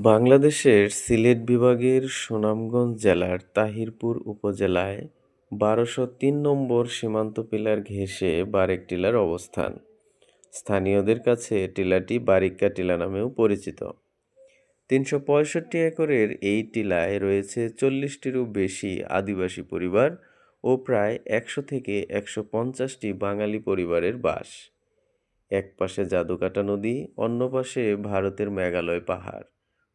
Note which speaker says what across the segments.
Speaker 1: বাংলাদেশের সিলেট বিভাগের সুনামগঞ্জ জেলার তাহিরপুর উপজেলায় বারোশো তিন নম্বর সীমান্ত পিলার ঘেঁষে বারেক টিলার অবস্থান। স্থানীয়দের কাছে টিলাটি বারিক্কা টিলা নামেও পরিচিত। তিনশো পঁয়ষট্টি একরের এই টিলায় রয়েছে চল্লিশটিরও বেশি আদিবাসী পরিবার ও প্রায় একশো থেকে একশো পঞ্চাশটি বাঙালি পরিবারের বাস। এক পাশে জাদুকাটা নদী অন্য পাশে ভারতের মেঘালয় পাহাড়।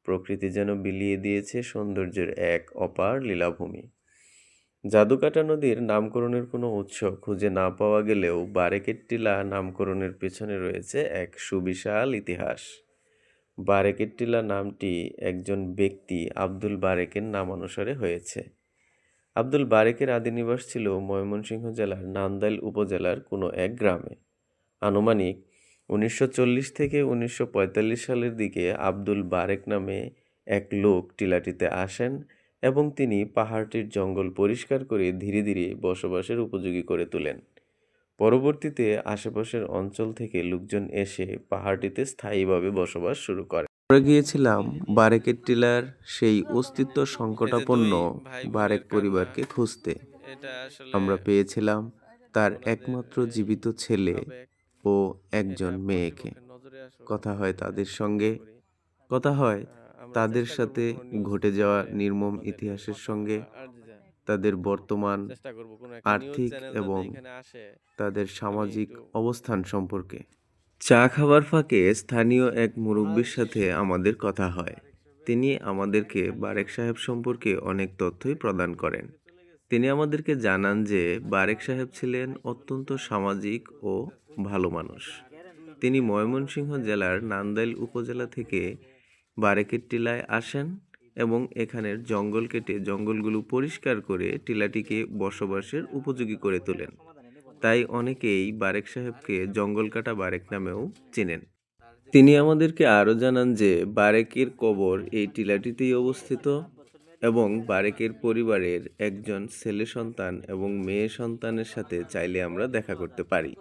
Speaker 1: প্রকৃতি যেন বিলিয়ে দিয়েছে সৌন্দর্যের এক অপার লীলাভূমি। জাদুকাটা নদীর নামকরণের কোনো উৎস খুঁজে না পাওয়া গেলেও বারেকের টিলা নামকরণের পেছনে রয়েছে এক সুবিশাল ইতিহাস। বারেকের টিলা নামটি একজন ব্যক্তি আব্দুল বারেকের নামানুসারে হয়েছে। আব্দুল বারেকের আদি নিবাস ছিল ময়মনসিংহ জেলার নান্দাইল উপজেলার কোনো এক গ্রামে। আনুমানিক উনিশশো চল্লিশ থেকে উনিশশো পঁয়তাল্লিশ সালের দিকে আব্দুল বারেক নামে এক লোক টিলাটিতে আসেন এবং তিনি পাহাড়টির জঙ্গল পরিষ্কার করে ধীরে ধীরে বসবাসের উপযোগী করে তোলেন। পরবর্তীতে আশেপাশের অঞ্চল থেকে লোকজন এসে পাহাড়টিতে স্থায়ীভাবে বসবাস শুরু করে। আমরা গিয়েছিলাম বারেকের টিলার সেই অস্তিত্ব সংকটাপন্ন বারেক পরিবারকে খুঁজতে। আমরা পেয়েছিলাম তার একমাত্র জীবিত ছেলে ও একজন মেয়েকে। কথা হয় তাদের সঙ্গে। কথা হয় তাদের সাথে ঘটে যাওয়া নির্মম ইতিহাসের সঙ্গে। তাদের বর্তমান আর্থিক এবং তাদের সামাজিক অবস্থান সম্পর্কে। চা খাবার ফাঁকে স্থানীয় এক মুরব্বীর সাথে আমাদের কথা হয়। তিনি আমাদেরকে বারেক সাহেব সম্পর্কে অনেক তথ্যই প্রদান করেন। তিনি আমাদেরকে জানান যে বারেক সাহেব ছিলেন অত্যন্ত সামাজিক ও ভালো মানুষ। তিনি ময়মনসিংহ জেলার নান্দাইল উপজেলা থেকে বারেকের টিলায় আসেন এবং এখানের জঙ্গল কেটে জঙ্গলগুলো পরিষ্কার করে টিলাটিকে বসবাসের উপযোগী করে তোলেন। তাই অনেকেই বারেক সাহেবকে জঙ্গল কাটা বারেক নামেও চেনেন। তিনি আমাদেরকে আরও জানান যে বারেকের কবর এই টিলাটিতেই অবস্থিত। এবং বারেকের পরিবারের একজন ছেলে সন্তান এবং মেয়ে সন্তানের সাথে চাইলে আমরা দেখা করতে পারি।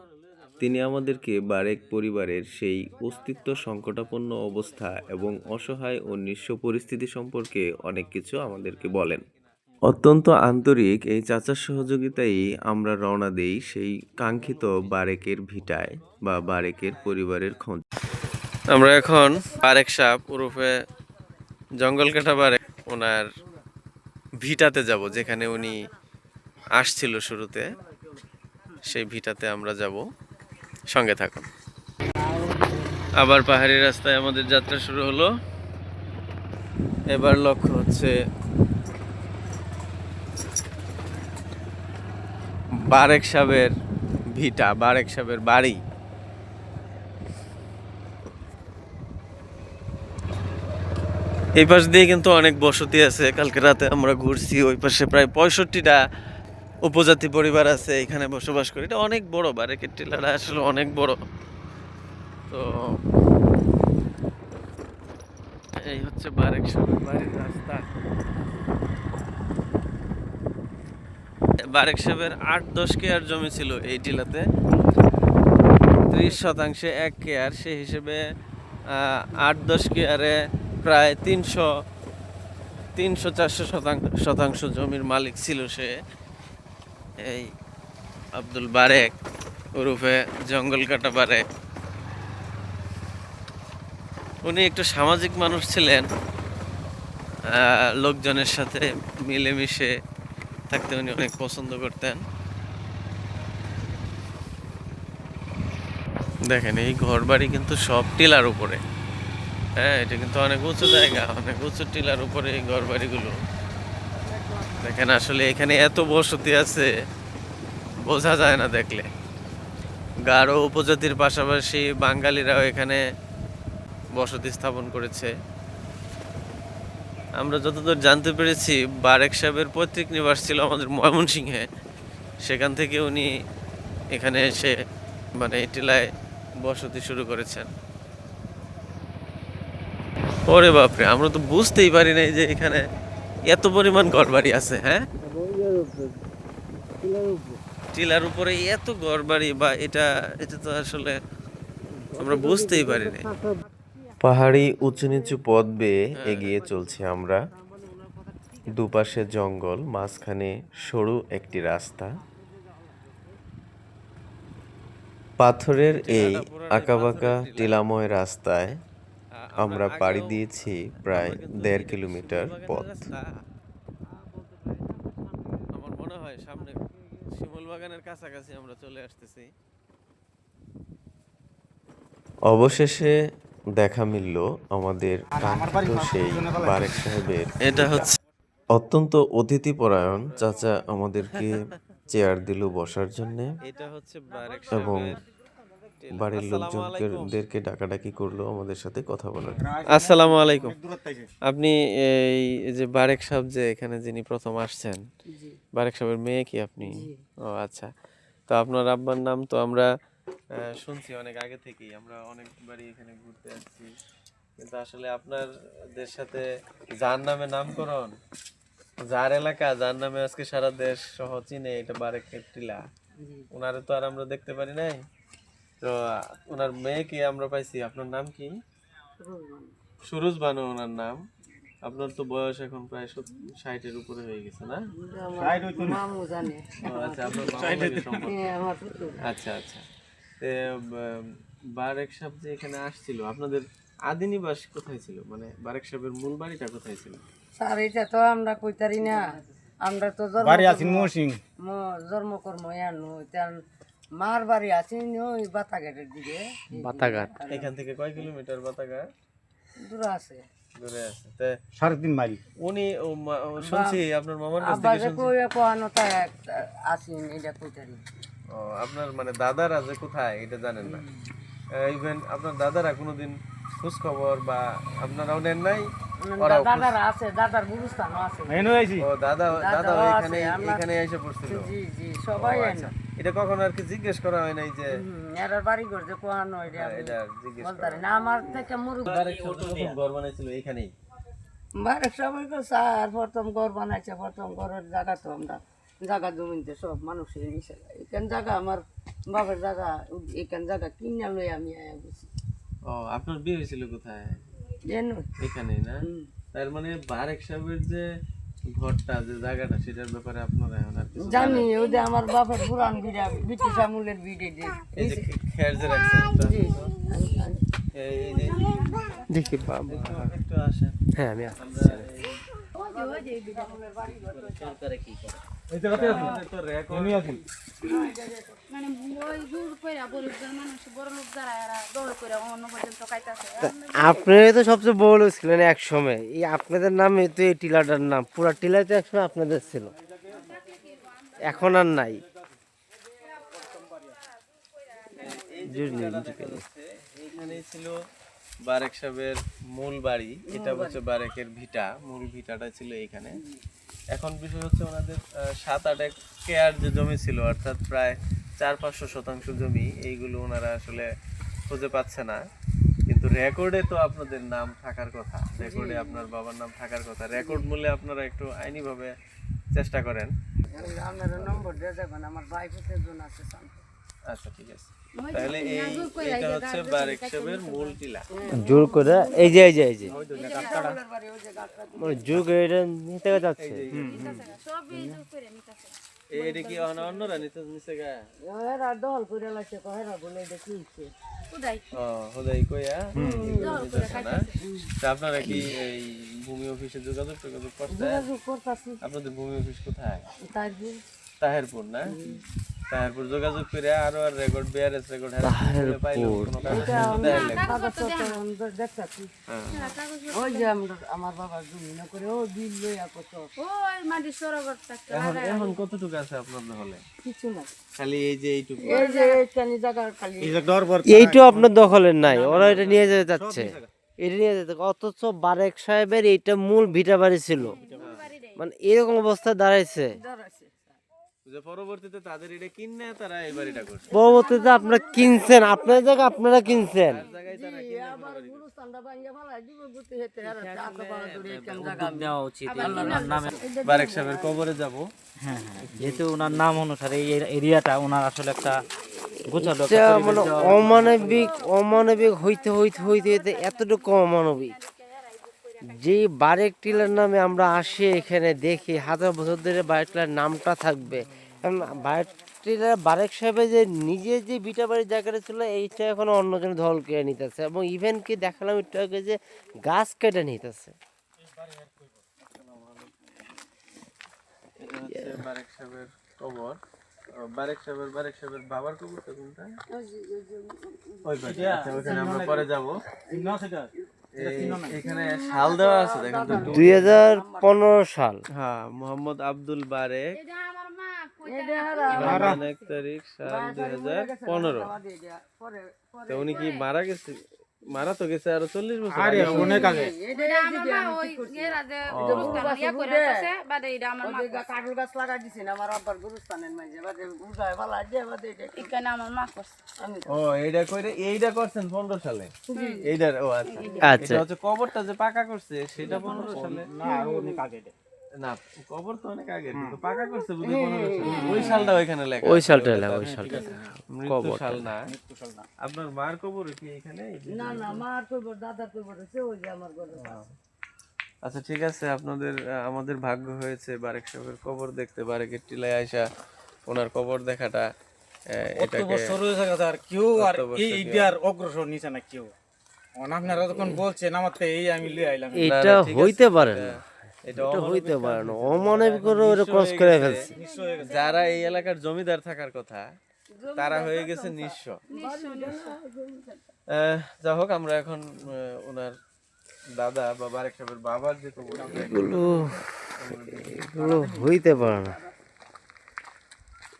Speaker 1: তিনি আমাদেরকে বারেক পরিবারের সেই অস্তিত্ব সংকটাপন্ন অবস্থা এবং অসহায় ও নিঃস্ব পরিস্থিতি সম্পর্কে অনেক কিছু আমাদেরকে বলেন। অত্যন্ত আন্তরিক এই চাচার সহযোগিতায় আমরা রওনা দেই সেই কাঙ্ক্ষিত বারেকের ভিটায় বা বারেকের পরিবারের খোঁজ।
Speaker 2: আমরা এখন বারেক সাপ ওরফে জঙ্গল কাটা বারেক ওনার ভিটাতে যাব, যেখানে উনি আসছিল শুরুতে, সেই ভিটাতে আমরা যাব। সঙ্গে থাকুন। আবার পাহাড়ি রাস্তায় আমাদের যাত্রা শুরু হলো। এবার লক্ষ্য হচ্ছে বারেক সাহেবের ভিটা, বারেক সাহেবের বাড়ি। এই পাশ দিয়ে কিন্তু অনেক বসতি আছে, কালকে রাতে আমরা ঘুরছি, ওই পাশে প্রায় পঁয়ষট্টিটা উপজাতি পরিবার আছে, এখানে বসবাস করি। এটা অনেক বড়, বারেকের টিলাটা আসলে অনেক বড়। তো এই হচ্ছে বারেক বাড়ির রাস্তা। বারেক সাহেবের আট দশ কেয়ার জমি ছিল এই টিলাতে। ত্রিশ শতাংশে এক কেয়ার, সেই হিসেবে আট দশ কেয়ারে প্রায় তিনশো তিনশো চারশো শতাংশ শতাংশ জমির মালিক ছিল সে। এই আব্দুল বারেক ওরফে জঙ্গল কাটা বারেক। উনি একটু সামাজিক মানুষ ছিলেন লোকজনের সাথে মিলেমিশে থাকতে উনি অনেক পছন্দ করতেন। দেখেন, এই ঘর বাড়ি কিন্তু সব টিলার উপরে। হ্যাঁ এটা কিন্তু অনেক উঁচু জায়গা, অনেক উঁচু টিলার উপরে এই ঘর বাড়িগুলো দেখেন আসলে এখানে এত বসতি আছে, বোঝা যায় না দেখলে। গারো উপজাতির পাশাপাশি বাঙালিরাও এখানে বসতি স্থাপন করেছে। আমরা যতদূর জানতে পেরেছি, বারেক সাহেবের পৈতৃক নিবাস ছিল আমাদের ময়মনসিংহে। সেখান থেকে উনি এখানে এসে মানে টিলায় বসতি শুরু করেছেন। ওরে বাপরে আমরা তো বুঝতেই পারি নাই যে এখানে এত পরিমাণ ঘরবাড়ি আছে হ্যাঁ? টিলার উপরে এত ঘরবাড়ি বা এটা এটা তো আসলে আমরা বুঝতেই পারি নাই।
Speaker 1: পাহাড়ি উঁচু নিচু পথ বেয়ে এগিয়ে চলছি আমরা। দুপাশে জঙ্গল মাঝখানে সরু একটি রাস্তা। পাথরের এই আঁকাবাঁকা টিলাময় রাস্তায় আমরা পাড়ি দিয়েছি প্রায় দেড় কিলোমিটার পথ
Speaker 2: আমার মনে হয় সামনে শিমুল বাগানের কাছাকাছি আমরা চলে আসতেছি
Speaker 1: অবশেষে দেখা মিলল আমাদের কাঙ্ক্ষিত সেই বারেক সাহেবের
Speaker 2: এটা হচ্ছে
Speaker 1: অত্যন্ত অতিথিপরায়ণ চাচা আমাদেরকে চেয়ার দিল বসার জন্য
Speaker 2: এটা হচ্ছে
Speaker 1: এবং। বাড়ির। লোকজনদেরকে ডাকাডাকি করল আমাদের সাথে কথা বলার
Speaker 2: আসসালামু আলাইকুম। আপনি এই যে বারেক সাহেব যে এখানে যিনি প্রথম আসছেন বারেক সাহেবের মেয়ে কি আপনি? ও আচ্ছা। তো আপনার আব্বার নাম তো আমরা শুনছি অনেক আগে থেকেই। আমরা অনেকবারই এখানে ঘুরতে আসছি। কিন্তু আসলে আপনার আপনাদের সাথে যার নামে নামকরণ যার এলাকা যার নামে আজকে সারা দেশ সহ চিনে এটা বারেক টিলা ওনারে তো আর আমরা দেখতে পারি নাই? তো ওনার মেয়েকে আমরা পাইছি আপনার নাম কি? সুরজ বানু ওনার নাম। আপনার তো বয়স এখন প্রায় ষাটের উপরে হয়ে গেছে না? আচ্ছা আপনার।
Speaker 3: হ্যাঁ।
Speaker 2: আচ্ছা আচ্ছা। বারেক সাহেব যে এখানে আসছিল আপনাদের আদি নিবাস কোথায় ছিল? মানে বারেক সাহেবের মূল বাড়িটা কোথায় ছিল?
Speaker 3: স্যার এটা তো আমরা কইতারি না। আমরা তো জন্ম
Speaker 4: বাড়ি আছেন মহসিং
Speaker 3: জন্মকর্ম ইয়ানো মার বাড়ি আছে ওই বাতাঘাটের দিকে।
Speaker 2: বাতাঘাট। এখান থেকে কয় কিলোমিটার বাতাঘাট?
Speaker 3: দূর আছে।
Speaker 2: দূরে আছে। তে
Speaker 4: সাড়ে তিন মাইল।
Speaker 2: উনি ও মা- ও শুনছি আপনার মামার কাছ থেকে শুনছি।
Speaker 3: কই কোয়ানো তা এটা কইতারি
Speaker 2: ও আপনার মানে দাদারা যে কোথায় এটা জানেন না। ইভেন আপনার দাদারা কোনোদিন খোঁজ খবর বা আপনারাও নেন নাই?
Speaker 3: দাদার আছে দাদার গুরুস্থানও আছে।
Speaker 2: ও দাদা দাদা এখানে এখানে এসে পড়ছিল।
Speaker 3: জি জি সবাই।
Speaker 2: এটা কখনো আর কি জিজ্ঞেস করা হয় নাই যে
Speaker 3: এরার বাড়ি ঘর যে কোয়ানো এটা
Speaker 2: এটা জিজ্ঞেস
Speaker 3: বলতারি না আমার থেকে মুরু
Speaker 2: বারেক সাহেব প্রথম ঘর বানাইছিল এখানেই
Speaker 3: বারেক সবাই তো স্যার প্রথম ঘর বানাইছে প্রথম ঘরের জায়গা তো আমরা। জায়গা জমিনতে সব মানুষের নিচে এখান জায়গা আমার বাবার জায়গা এখান জায়গা কিনা লই আমি আয়া বসি
Speaker 2: ও আপনার বিয়ে হয়েছিল কোথায়?
Speaker 3: জানো
Speaker 2: এখানেই না? তার মানে বারেক সাহেবের যে ঘরটা যে জায়গাটা সেটার ব্যাপারে আপনারা এখন আর কিছু
Speaker 3: জানি ওই যে আমার বাপের পুরান বিড়া ব্রিটিশ আমলের বিড়ে যে
Speaker 2: এই যে খের যে রাখছেন এই যে
Speaker 5: দেখি বাবু।
Speaker 2: একটু আসেন।
Speaker 5: হ্যাঁ আমি
Speaker 2: আমরা এই- তো
Speaker 6: মানে ওই জোর কইরা গরিবদের মানুষ বড় লোক যারা এরা দৌড় করে অন্য পর্যন্ত খাইতেছে।
Speaker 5: আপনারা তো সবচেয়ে বড় লোক ছিলেন এক সময় এই আপনাদের নামে তো এই টিলাটার নাম পুরা টিলা তো একসময় আপনাদের ছিল। এখন আর নাই।
Speaker 2: ছিল বারেক সাহেবের মূল বাড়ি। এটা হচ্ছে বারেকের ভিটা মূল ভিটাটা ছিল এখানে এখন বিষয় হচ্ছে ওনাদের সাত আট এক কেয়ার যে জমি ছিল অর্থাৎ প্রায় চার পাঁচশো শতাংশ জমি এইগুলো ওনারা আসলে খুঁজে পাচ্ছে না। কিন্তু রেকর্ডে তো আপনাদের নাম থাকার কথা রেকর্ডে আপনার বাবার নাম থাকার কথা। রেকর্ড মূল্যে আপনারা একটু আইনিভাবে চেষ্টা করেন।
Speaker 3: আপনার নম্বর দিয়ে যাবেন আমার বাইক আছে
Speaker 2: আচ্ছা ঠিক আছে। তাহলে এই এটা হচ্ছে বারেক সাহেবের মূল টিলা।
Speaker 5: জোর করে এই যে এই যে এই যে। মানে জোর করে এটা নিতে যাচ্ছে।
Speaker 6: সবই জোর করে নিতেছে
Speaker 2: এটা কি অন্য গা?
Speaker 3: দল করে কহেরা বলে
Speaker 2: আপনারা কি এই ভূমি অফিসে যোগাযোগ যোগাযোগ করতে আপনাদের ভূমি অফিস কোথায়? তাহেরপুর না? তাহেরপুর যোগাযোগ করে আরও আর রেকর্ড বিআরএস রেকর্ড পাইলো কোনো কাগজ দেয়। লাগে
Speaker 3: কাগজপত্র দেখতাছি। ওই যে আমার বাবার জমি না করে ও বিল লইয়া কত।
Speaker 6: ওই মাটি সরোবর
Speaker 2: এখন এখন কতটুকু আছে আপনার হলে
Speaker 3: কিছু না
Speaker 2: খালি এই যে এইটুকু।
Speaker 3: এই যে এইখানে জায়গা খালি
Speaker 4: এই যে ডর বর
Speaker 5: আপনার দখলের নাই ওরা এটা নিয়ে যেতে যাচ্ছে এটা নিয়ে যেতে অথচ বারেক সাহেবের এইটা মূল ভিটা বাড়ি ছিল। মানে এরকম অবস্থা দাঁড়াইছে।
Speaker 2: যে পরবর্তীতে তাদের এটা কিনে তারা এই বাড়িটা করছে।
Speaker 5: পরবর্তীতে আপনারা কিনছেন আপনার জায়গা আপনারা কিনছেন।
Speaker 2: বারেক সাহেবের কবরে যাব।
Speaker 4: হ্যাঁ হ্যাঁ যেহেতু ওনার নাম অনুসারে এই এরিয়াটা ওনার আসলে একটা
Speaker 5: মানে অমানবিক অমানবিক হইতে হইতে হইতে হইতে এতটুকু অমানবিক। যে বারেক টিলার নামে আমরা আসি এখানে দেখি হাজার বছর ধরে বারেক টিলার নামটা থাকবে। কারণ বারেক টিলার বারেক সাহেবের যে নিজে যে বিটা বাড়ির জায়গাটা ছিল এইটা এখন অন্যজন দল কেড়ে নিতেছে এবং ইভেন কি দেখালাম একটু আগে যে গাছ কেটে নিতেছে।
Speaker 2: বারেক সাহেবের কবর। ও, বারেক সাহেবের বারেক সাহেবের বাবার কবরটা কোনটা? ওই আচ্ছা ওখানে আমরা পরে যাব। এখানে শাল দেওয়া আছে দেখেন।
Speaker 5: দুই হাজার পনেরো সাল।
Speaker 2: হ্যাঁ মোহাম্মদ আব্দুল বারেক। এক তারিখ সাল দুই হাজার পনেরো। তো উনি কি মারা গেছে? মারা তো গেছে আরও চল্লিশ বছর আগে
Speaker 4: অনেক আগে।
Speaker 6: বাদে আমার মা
Speaker 3: ওই কাঠুল গাছ লাগাই দিছে আমার আব্বার গুরুস্থানের মাঝে। বাদে উঠায় ফেলাই দিয়ে বাদে
Speaker 6: এখানে আমার মা করছে।
Speaker 3: আমি
Speaker 2: ও এইটা কইরে এইটা করছেন পনেরো সালে? এইটার ও আচ্ছা।
Speaker 5: আচ্ছা।
Speaker 2: হচ্ছে কবরটা যে পাকা করছে সেটা পনেরো সালে?
Speaker 4: না অনেক আগে।
Speaker 2: না কবর তো অনেক আগে কিন্তু পাকা করছে বুঝি ওই সালটা ওইখানে লেখা
Speaker 5: ওই সালটা লেখা, ওই সালটা
Speaker 2: মৃত্যু সাল না। আপনার মার কবর কি এখানে?
Speaker 3: না না মার কইব দাদার কইব রয়েছে ওই যে আমার ঘরে
Speaker 2: আচ্ছা ঠিক আছে আপনাদের আমাদের ভাগ্য হয়েছে বারেক সাহেবের কবর দেখতে বারেকের টিলায় আইসা ওনার কবর দেখাটা এটাকে
Speaker 7: আর কেউ আর এই অগ্রসর নিছে না কেউ। এখন আপনারা যখন বলছেন আমার তো এই আমি লিয়ে আইলাম।
Speaker 5: এটা হইতে পারে না।
Speaker 2: এটা- এটা
Speaker 5: এটা
Speaker 2: অমানবিক
Speaker 5: হইতে পারে না।
Speaker 2: হয়েছে।
Speaker 5: করে ওরা ক্রস করে ফেলছে।
Speaker 7: নিশ্চয় হয়ে গেছে।
Speaker 2: যারা এই এলাকার জমিদার থাকার কথা তারা হয়ে গেছে নিঃস্ব। যা হোক আমরা এখন ওনার দাদা বা বারেক সাহেবের বাবার যে
Speaker 5: এগুলো এগুলো হইতে পারে না।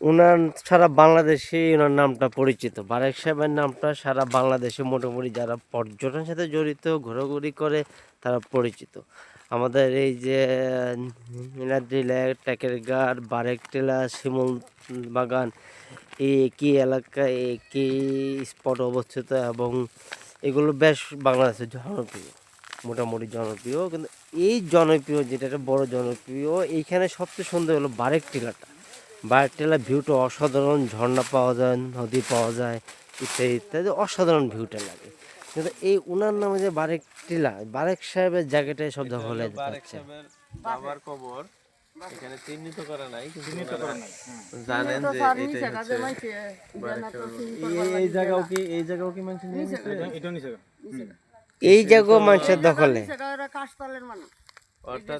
Speaker 5: ওনার সারা বাংলাদেশে ওনার নামটা পরিচিত। বারেক সাহেবের নামটা সারা বাংলাদেশে মোটামুটি যারা পর্যটনের সাথে জড়িত ঘোরাঘুরি করে তারা পরিচিত। আমাদের এই যে নীলাদ্রি লেক ট্যাকের গাড় বারেক টেলা, শিমুল বাগান এই একই এলাকায় একই স্পট অবস্থিত এবং এগুলো বেশ বাংলাদেশের জনপ্রিয়, মোটামুটি জনপ্রিয়। কিন্তু এই জনপ্রিয়, যেটা একটা বড় জনপ্রিয়, এইখানে সবচেয়ে সুন্দর হলো বারেক টিলাটা। বারেক টিলার ভিউটা অসাধারণ, ঝর্ণা পাওয়া যায়, নদী পাওয়া যায়, ইত্যাদি ইত্যাদি, অসাধারণ ভিউটা লাগে। কিন্তু এই উনার নামে যে বারেক টিলা বারেক সাহেবের জায়গাটায় সব দখল হয়ে
Speaker 2: বারেক
Speaker 5: যাচ্ছে।
Speaker 2: সাহেবের বাবার কবর এখানে চিহ্নিত করা নাই কিন্তু ওনারা জানেন যে এই- এই জায়গাও কি এই জায়গাও কি মানুষ নিয়ে গেছে
Speaker 7: এটা নিছে
Speaker 5: এই জায়গাও মানুষের দখলে।
Speaker 3: কাশতলের মানুষ।
Speaker 2: অর্থাৎ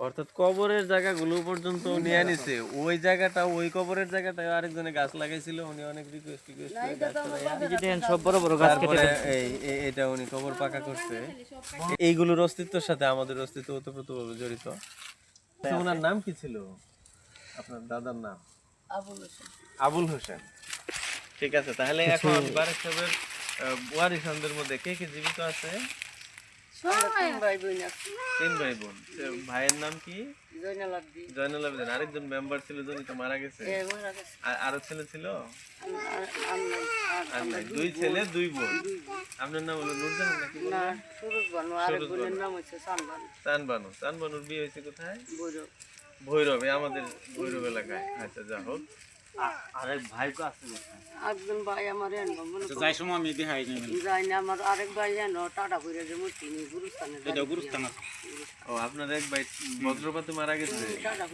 Speaker 2: অর্থাৎ কবরের জায়গাগুলো পর্যন্ত নিয়ে নিছে। ওই জায়গাটা ওই কবরের জায়গাটা আরেকজনে গাছ লাগাইছিল উনি অনেক রিকোয়েস্ট রিকোয়েস্ট করে
Speaker 4: সব বড় বড় গাছ কেটে
Speaker 2: এই এটা উনি কবর পাকা করছে। এইগুলোর অস্তিত্বের সাথে আমাদের অস্তিত্ব ওতপ্রোতভাবে জড়িত। আচ্ছা, ওনার নাম কি ছিল? আপনার দাদার নাম?
Speaker 3: আবুল হোসেন।
Speaker 2: আবুল হোসেন। ঠিক আছে তাহলে এখন বারেক সাহেবের ওয়ারিসানদের মধ্যে কে কে জীবিত আছে?
Speaker 6: সবাই
Speaker 3: ভাই বোন
Speaker 2: তিন ভাই বোন ভাইয়ের নাম কি?
Speaker 3: জয়নাল আব্দি
Speaker 2: জয়নুল আবেদিন আরেকজন মেম্বার ছিল যিনি তো মারা গেছে।
Speaker 3: এ মরা গেছে।
Speaker 2: আর আরও ছেলে ছিল?
Speaker 3: আর- আর নাই, আর
Speaker 2: আর নাই। দুই ছেলে দুই বোন। আপনার নাম হলো নুরজাহান নাকি
Speaker 3: না সুরজ বানু। আরেক বোনের নাম হচ্ছে সানবান
Speaker 2: চানবানু চানবানুর বিয়ে হয়েছে কোথায়? ভৈরবে। আমাদের ভৈরব এলাকায়। আচ্ছা যা হোক।
Speaker 4: আরেক ভাই কো আছে
Speaker 3: একজন ভাই আমার এনো মনে
Speaker 7: যাই সময় আমি দেখাই নেবেন
Speaker 3: যাই না আমার আরেক ভাই এনো টাটা যে নিয়ে গুরুস্থানে
Speaker 7: এটা গুরুস্থান আছে।
Speaker 2: ও আপনার এক ভাই বজ্রপাতে মারা গেছে।
Speaker 3: টাটা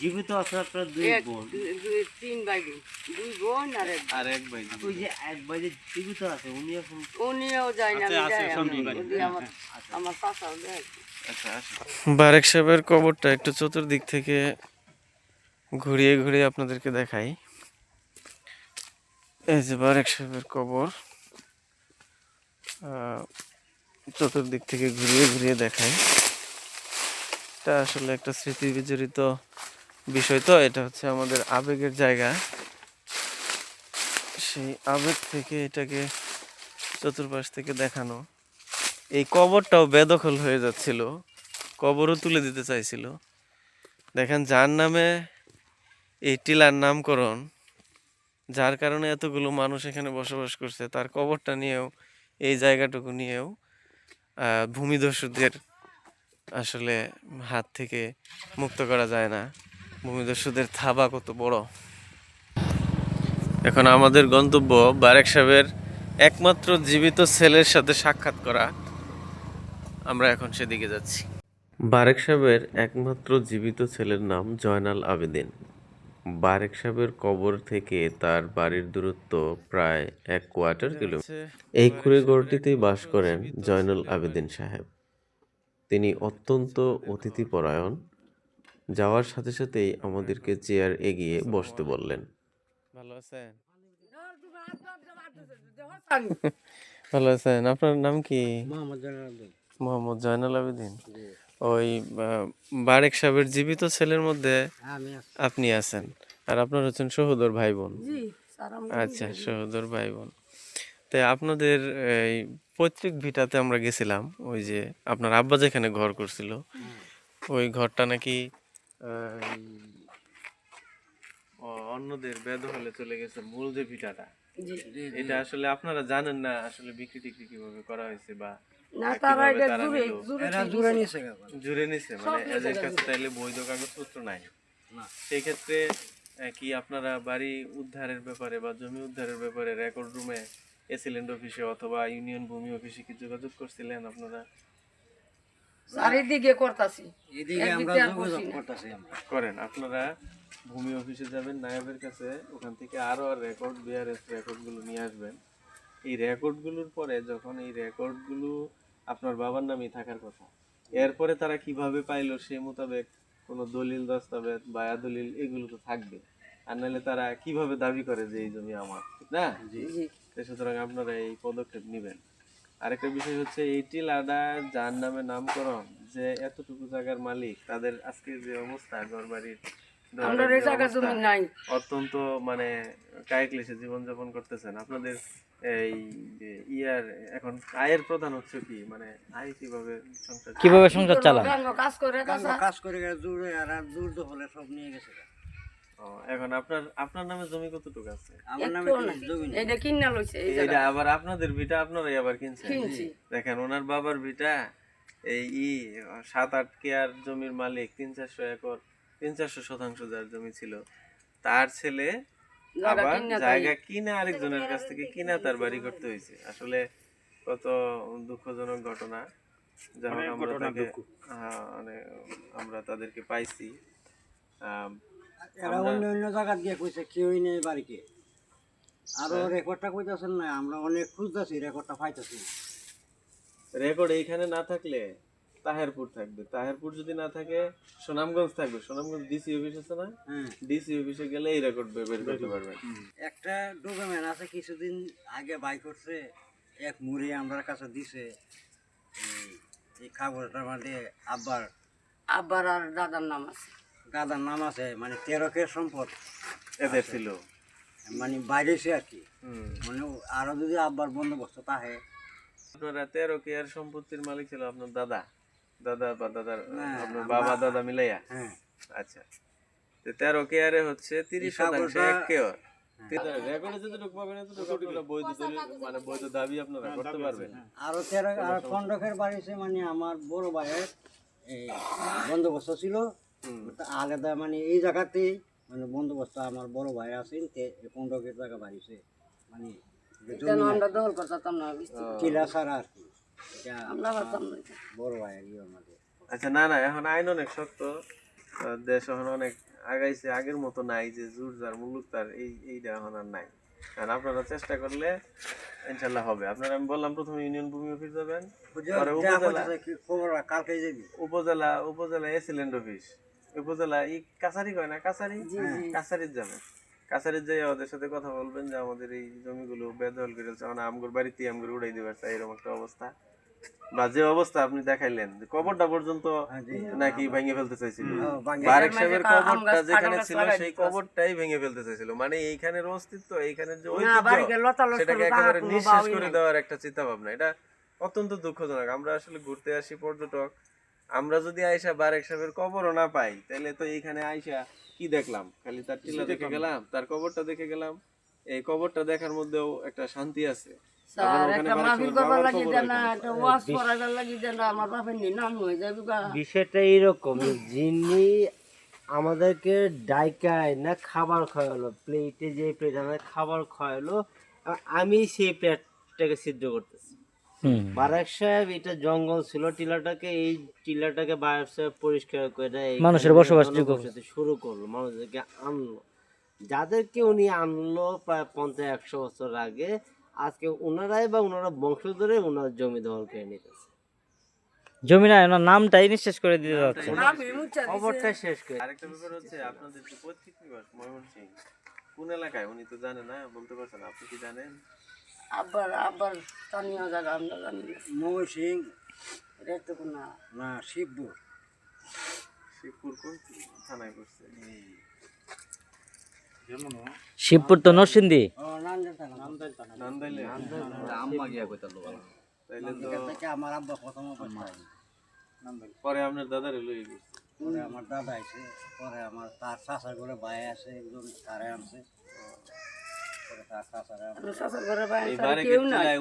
Speaker 5: জীবিত আছে আপনার দুই
Speaker 3: এক দুই- দুই- তিন ভাই দুই বোন আর এক
Speaker 2: আর এক ভাই।
Speaker 5: ওই যে এক বাইরে জীবিত আছে উনি এখন
Speaker 3: উনিও যায় না
Speaker 7: ভাই।
Speaker 3: যদি আমার আমার চাচাও
Speaker 2: আচ্ছা বারেক সাহেবের কবরটা একটু চতুর্দিক থেকে ঘুরিয়ে ঘুরিয়ে আপনাদেরকে দেখাই। এই যে বারেক সাহেবের কবর। চতুর্দিক থেকে ঘুরিয়ে ঘুরিয়ে দেখাই। এটা আসলে একটা স্মৃতি বিজড়িত বিষয় তো, এটা হচ্ছে আমাদের আবেগের জায়গা। সেই আবেগ থেকে এটাকে চতুর্পাশ থেকে দেখানো। এই কবরটাও বেদখল হয়ে যাচ্ছিল। কবরও তুলে দিতে চাইছিল। দেখেন যার নামে এই টিলার নামকরণ, যার কারণে এতগুলো মানুষ এখানে বসবাস করছে, তার কবরটা নিয়েও, এই জায়গাটুকু নিয়েও ভূমিদস্যুদের আসলে হাত থেকে মুক্ত করা যায় না। ভূমিদস্যুদের থাবা কত বড়। এখন আমাদের গন্তব্য বারেক সাহেবের একমাত্র জীবিত ছেলের সাথে সাক্ষাৎ করা। আমরা এখন সেদিকে যাচ্ছি।
Speaker 1: বারেক সাহেবের একমাত্র জীবিত ছেলের নাম জয়নাল আবেদিন। বারেক সাহেবের কবর থেকে তার বাড়ির দূরত্ব প্রায় এক কোয়ার্টার কিলোমিটার। এই কুড়েগড়টিতেই বাস করেন জয়নুল আবেদিন সাহেব। তিনি অত্যন্ত অতিথিপরায়ণ। যাওয়ার সাথে সাথেই আমাদেরকে চেয়ার এগিয়ে বসতে বললেন।
Speaker 2: ভালো আছেন? ভালো আছেন। আপনার নাম কি? মোহাম্মদ জয়নাল আবেদিন। ওই বারেক সাহেবের জীবিত ছেলের মধ্যে আপনি আছেন। আর আপনার হচ্ছেন সহোদর ভাই বোন আচ্ছা সহোদর ভাই বোন তাই আপনাদের এই পৈতৃক ভিটাতে আমরা গেছিলাম ওই যে আপনার আব্বা যেখানে ঘর করছিল ওই ঘরটা নাকি অন্যদের বেদ হলে চলে গেছে মূল যে ভিটাটা। এটা আসলে আপনারা জানেন না আসলে বিক্রি টিক্রি কীভাবে করা হয়েছে বা
Speaker 3: না তারা এটা? নিছে
Speaker 2: জুড়ে নিছে মানে এদের কাছে তাইলে বৈধ কাগজপত্র নাই। সেই ক্ষেত্রে কি আপনারা বাড়ি উদ্ধারের ব্যাপারে বা জমি উদ্ধারের ব্যাপারে রেকর্ড রুমে এসিলেন্ট অফিসে অথবা ইউনিয়ন ভূমি অফিসে কি যোগাযোগ করছিলেন আপনারা?
Speaker 3: চারিদিকে করতাছি। এদিকে আমরা যোগাযোগ করতাছি
Speaker 2: করেন আপনারা ভূমি অফিসে যাবেন নায়বের কাছে ওখান থেকে আরও রেকর্ড বিআরএস রেকর্ডগুলো নিয়ে আসবেন। এই রেকর্ডগুলোর পরে যখন এই রেকর্ডগুলো আপনার বাবার নামে থাকার কথা এরপরে তারা কীভাবে পাইলো সে মোতাবেক কোনো দলিল দস্তাবেজ বায়া দলিল এগুলো তো থাকবে। আর নাহলে তারা কীভাবে দাবি করে যে এই জমি আমার না?
Speaker 3: জি।
Speaker 2: সুতরাং আপনারা এই পদক্ষেপ নেবেন। আরেকটা বিষয় হচ্ছে এই টিলাটা যার নামে নামকরণ যে এতটুকু জায়গার মালিক তাদের আজকে যে অবস্থা ঘর বাড়ির
Speaker 3: আমরা এই জায়গা জমি নাই।
Speaker 2: অত্যন্ত মানে কায়িক ক্লেশে জীবনযাপন করতেছেন। আপনাদের এই ইয়ার এখন আয়ের প্রধান হচ্ছে কি? মানে আয় কীভাবে সংসার
Speaker 4: কীভাবে সংসার চালান
Speaker 3: কাজ করে
Speaker 8: কাজ করে আর সব নিয়ে গেছে
Speaker 2: এখন আপনার আপনার নামে জমি কতটুকু আছে?
Speaker 8: আমার নামে। জমি নেই।
Speaker 3: এটা কিনা লইছে
Speaker 2: এটা আবার আপনাদের ভিটা আপনারাই আবার কিনছেন?
Speaker 3: কিনছি।
Speaker 2: দেখেন ওনার বাবার ভিটা এই ই সাত আট কেয়ার জমির মালিক তিন চারশো একর তিন চারশো শতাংশ যার জমি ছিল। তার ছেলে আবার জায়গা কিনে আরেকজনের কাছ থেকে কিনা তার বাড়ি করতে হয়েছে। আসলে কত দুঃখজনক ঘটনা যখন আমরা তাকে হ্যাঁ, মানে আমরা তাদেরকে পাইছি।
Speaker 8: এরা অন্য অন্য জায়গা দিয়ে কইছে কেউই নেই বাড়িকে আরও রেকর্ডটা কইতাছেন না? আমরা অনেক খুঁজতেছি রেকর্ডটা পাইতেছি।
Speaker 2: রেকর্ড এইখানে না থাকলে তাহেরপুর থাকবে। তাহেরপুর যদি না থাকে সুনামগঞ্জ থাকবে। সুনামগঞ্জ ডিসি অফিস আছে না?
Speaker 8: হ্যাঁ।
Speaker 2: ডিসি অফিসে গেলে এই রেকর্ড বের করতে পারবেন
Speaker 8: একটা ডকুমেন্ট আছে কিছুদিন আগে বাই করছে এক মুড়ি আমার কাছে দিছে। এই- খাবারটা মানে আব্বার
Speaker 3: আব্বার আর দাদার নাম আছে।
Speaker 8: দাদার নাম আছে মানে তেরকের সম্পদ
Speaker 2: এদের ছিল।
Speaker 8: মানে বাইরেছে আর কি। মানে আরও যদি আব্বার বন্দোবস্ত তাহে।
Speaker 2: আপনারা তেরো কেয়ার সম্পত্তির মালিক ছিল আপনার দাদা। দাদা বা দাদার আপনার বাবা দাদা মিলাইয়া?
Speaker 8: হ্যাঁ।
Speaker 2: আচ্ছা। তো তেরো কেয়ারে হচ্ছে তিরিশ শতাংশ এক কেয়ার। রেকর্ডে যতটুকু পাবেন এতটুকু বৈধ মানে বৈধ দাবি আপনারা করতে পারবেন।
Speaker 8: আরও তেরো আর খন্ডকের বাড়িতে মানে আমার বড় ভাইয়ের এই বন্দোবস্ত ছিল। আলাদা মানে এই জায়গাতেই মানে বন্দোবস্ত আমার বড় ভাই আছেন তে খন্ডকের জায়গা বাড়িছে মানে
Speaker 3: আমরা দখল করতাম না
Speaker 8: টিলা ছাড়া আর কি।
Speaker 3: আমরা পারতাম না এটা।
Speaker 8: বড় ভাইয়ের ইয়ে আমাদের।
Speaker 2: আচ্ছা না না এখন আইন অনেক শক্ত। আহ, দেশ এখন অনেক আগাইছে আগের মতো নাই যে জোর যার মুলুক তার এই এইটা এখন আর নাই। আর আপনারা চেষ্টা করলে ইনশাল্লাহ হবে। আপনারা আমি বললাম প্রথমে ইউনিয়ন ভূমি অফিস যাবেন পরে উপজেলা
Speaker 8: কালকে যাবি?
Speaker 2: উপজেলা উপজেলা এসিল্যান্ড অফিস। উপজেলা এই কাছারি কয় না? কাছারি? কাছারির যাবেন। কাছারির যাই ওদের সাথে কথা বলবেন যে আমাদের এই জমিগুলো বেদখল করে ফেলছে মানে আমগুর বাড়িতে আমগুর উড়াই দিবার চাই এরকম একটা অবস্থা। বা যে অবস্থা আপনি দেখাইলেন যে কবরটা পর্যন্ত নাকি ভেঙে ফেলতে চাইছিল। বারেক সাহেবের
Speaker 3: আম
Speaker 2: কবরটা যেখানে ছিল সেই কবরটাই ভেঙে ফেলতে চাইছিল। মানে এইখানের অস্তিত্ব এইখানের যে ঐতিহ্য সেটাকে একেবারে নিঃশেষ করে দেওয়ার একটা চিন্তা ভাবনা এটা অত্যন্ত দুঃখজনক। আমরা আসলে ঘুরতে আসি পর্যটক। আমরা যদি আইসা বারেক সাহেবের কবরও না পাই তাহলে তো এইখানে আইসা কি দেখলাম? খালি তার টিলা দেখে গেলাম তার কবরটা দেখে গেলাম। এই কবরটা দেখার মধ্যেও একটা শান্তি আছে।
Speaker 5: বিষয়টা এইরকম যিনি আমাদেরকে ডাইকায় না খাবার খাওয়ালো প্লেটে যে প্লেট আমাদের খাবার খাওয়ালো আমি সেই প্লেটটাকে সিদ্ধ করতেছি। সাহেব এটা জঙ্গল ছিল টিলাটাকে এই টিলাটাকে বারাক সাহেব পরিষ্কার করে
Speaker 4: মানুষের বসবাসযোগ্য
Speaker 5: শুরু করল মানুষদেরকে আনলো। যাদেরকে উনি আনলো প্রায় পঞ্চাশ একশো বছর আগে আজকে ওনারাই বা ওনারা বংশধরে ওনার জমি দখল করে নিতেছে।
Speaker 4: জমিনা ওনার নামটাই নিঃশেষ করে দিতে যাচ্ছে।
Speaker 5: খবরটা শেষ করে
Speaker 2: আরেকটা ব্যাপার হচ্ছে আপনাদের যে পৈতৃক নিবাস ময়মনসিং কোন এলাকায়? উনি তো জানে না বলতে পারছেন আপনি কি জানেন?
Speaker 3: আব্বার আব্বার স্থানীয় জায়গা আমরা জানি না
Speaker 8: ময় সিং
Speaker 3: এটা তো কোনো
Speaker 8: না শিবপুর।
Speaker 2: শিবপুর কোন থানায় করছে
Speaker 4: শিবপুর তো নরসিংদী।
Speaker 8: থেকে আমার আব্বা প্রথম
Speaker 2: পরে আপনার দাদারে লই গেছে।
Speaker 8: পরে আমার দাদা আছে পরে আমার তার চাষার করে ভাই আছে একজন তারে আনছে।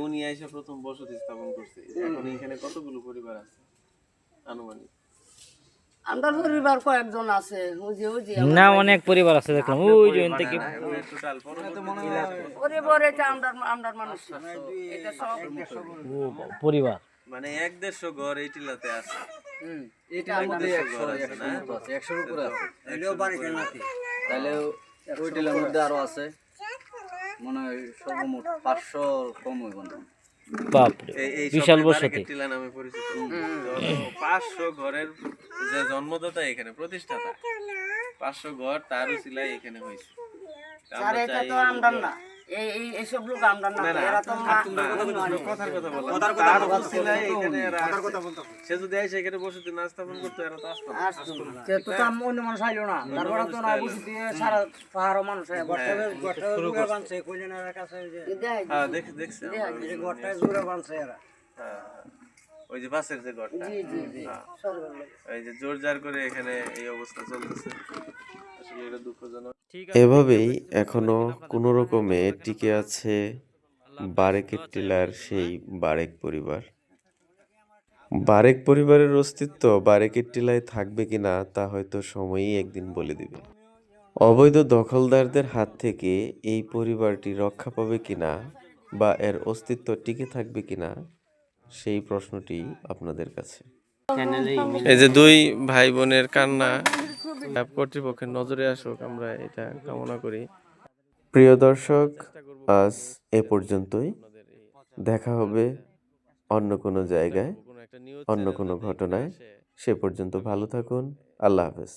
Speaker 2: উনি এসে প্রথম বসতি স্থাপন করছে। এখন এখানে কতগুলো পরিবার আছে? আনুমানিক।
Speaker 3: আমরা পরিবার কয়েকজন আছে উজি উজি
Speaker 4: না অনেক পরিবার আছে দেখলাম। ওই যে থেকে
Speaker 3: পরিবার এটা আমরা আমরা মানুষ। এটা সব
Speaker 4: পরিবার।
Speaker 2: মানে এক দেড়শো ঘর এই টিলাতে আছে।
Speaker 3: এটা
Speaker 2: এক
Speaker 3: আমাদের
Speaker 2: দেড়শো ঘর আছে
Speaker 8: বাড়ি
Speaker 9: তাহলে ওই টিলার মধ্যে আরও আছে। মনে হয় সর্বমোট পাঁচশো কম হইব না
Speaker 4: বাপরে বিশাল বসতি।
Speaker 2: টিলা নামে পরিচিত। পাঁচশো ঘরের যে জন্মদাতা এখানে প্রতিষ্ঠাতা পাঁচশো ঘর তার উচিলাই এখানে হয়েছে। আমরা চাই
Speaker 3: এই এই এইসব লোক আমরা না
Speaker 2: না, না,
Speaker 3: এরা তো মা-
Speaker 2: না, কথার কথা বললাম তার উচিলাই এখানে এরা সে যদি এসে এখানে বসতি না স্থাপন করতো এরা তো আসতো না।
Speaker 3: আসতো
Speaker 8: তো তো অন্য মানুষ আইলো না। তারপরে তো না বুঝি দিয়ে সারা পাহাড় মানুষ বানছে কাছে যে
Speaker 2: হ্যাঁ দেখ দেখছি। যে-
Speaker 8: বানছে এরা।
Speaker 2: হ্যাঁ, ওই যে বাসের যে ঘরটা?
Speaker 3: জি জি জি
Speaker 2: হ্যাঁ। যে জোর জার করে এখানে এই অবস্থা চলতেছে। আসলে এটা দুঃখজনক
Speaker 1: এভাবেই এখনও কোনো রকমে টিকে আছে বারেকের টিলার সেই বারেক পরিবার। বারেক পরিবারের অস্তিত্ব বারেকের টিলায় থাকবে কিনা তা হয়তো সময়ই একদিন বলে দিবে। অবৈধ দখলদারদের হাত থেকে এই পরিবারটি রক্ষা পাবে কিনা বা এর অস্তিত্ব টিকে থাকবে কিনা সেই প্রশ্নটি আপনাদের কাছে।
Speaker 2: এই যে দুই ভাই বোনের কান্না কর্তৃপক্ষের নজরে আসুক আমরা এটা কামনা করি।
Speaker 1: প্রিয় দর্শক আজ এ পর্যন্তই। দেখা হবে অন্য কোনো জায়গায় অন্য কোনো ঘটনায়। সে পর্যন্ত ভালো থাকুন। আল্লাহ হাফেজ।